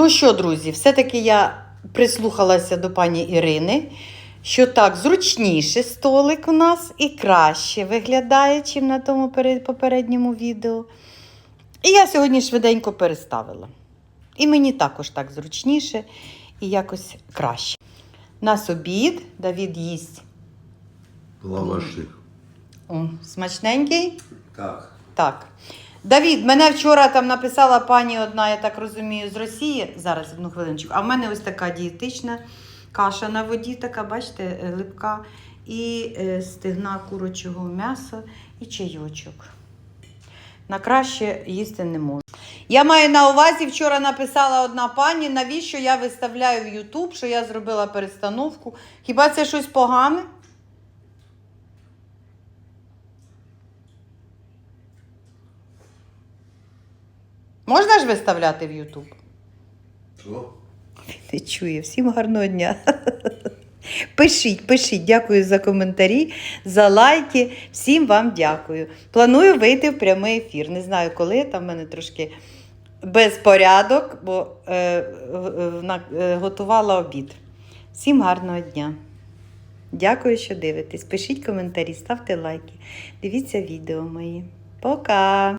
Ну що, друзі, все-таки я прислухалася до пані Ірини, що так зручніше столик у нас і краще виглядає, ніж на тому попередньому відео. І я сьогодні швиденько переставила. І мені також так зручніше і якось краще. Нас обід, Давід їсть Лаваши. О, смачненький. Так. Так. Давід, мене вчора там написала пані одна, я так розумію, з Росії. Зараз одну хвилиночку. А в мене ось така дієтична каша на воді, така, бачите, е, липка, і е, стегна курочого м'яса і чайочок. На краще їсти не можу. Я маю на увазі, вчора написала одна пані, навіщо я виставляю в Ютуб, що я зробила перестановку. Хіба це щось погане? Можна ж виставляти в Ютуб? Що? Не чує. Всім гарного дня. Пишіть, пишіть, дякую за коментарі, за лайки. Всім вам дякую. Планую вийти в прямий ефір. Не знаю коли, там в мене трошки безпорядок, бо е, в- е, готувала обід. Всім гарного дня. Дякую, що дивитесь. Пишіть коментарі, ставте лайки. Дивіться відео мої. Пока!